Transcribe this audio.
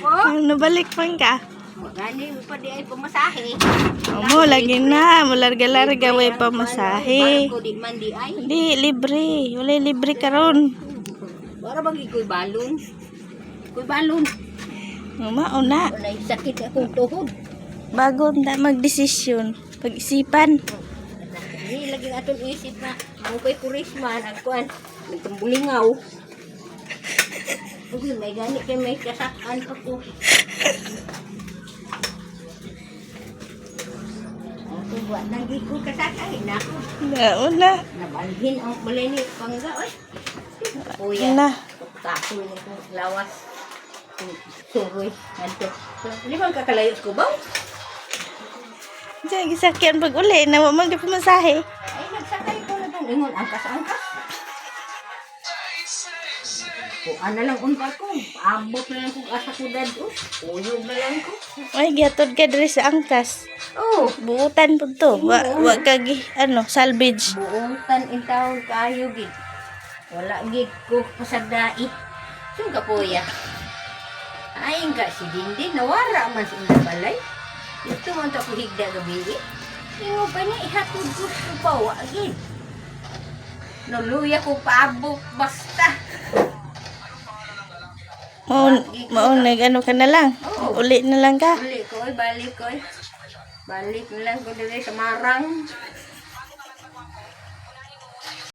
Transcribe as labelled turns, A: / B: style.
A: Ano balik man ka?
B: Gani mo pa di ay pumasahe.
A: Mo lagi na, mo larga-larga way pamasahe.
B: Barko di man di ay.
A: Di libre, wala libre karon.
B: Para bang iko'y balon. Iko'y balon.
A: Mauna,
B: Wala sakit akong tuhod.
A: bago na magdesisyon, pag-isipan.
B: Hindi lagi atong isip na mupay kurisma nagkuan. Nagtambulingaw. Uy, may gani kay may kasakan pa ko. Ako ba lagi ko kasakan na ako.
A: Mauna,
B: Nabalhin ang balay ni pangga oy. Kuya.
A: na.
B: Kapoy ni ko lawas. Suroy. Anto. Di ba kakalayo ko ba?
A: Diyan, gisakyan pag uli, na wa man ka pamasahe.
B: Ay, nagsakay ko na. Ingon, angkas-angkas. Kung ano lang unta ko, abot na lang kung asa ko dad. Oh, uyog na lang ko.
A: Ay, gihatod ka diri sa angkas.
B: Oh,
A: Buutan po to. Wa, wa ka gi, ano, salvage.
B: buong tan in taon kayo gid. Wala gid ko pasagdai. Saan ka kuya? Ay, nga si Dindi, nawara man sa balay. Ito man ta ko higda gabi. Ingo pa niya, ihatod ko sa pawa gid. Nuluya ko paabot basta.
A: Maun, maun, nag-ano ka na lang. Uli na lang ka.
B: Uli ko, balik ko. Balik na lang ko dili sa marang.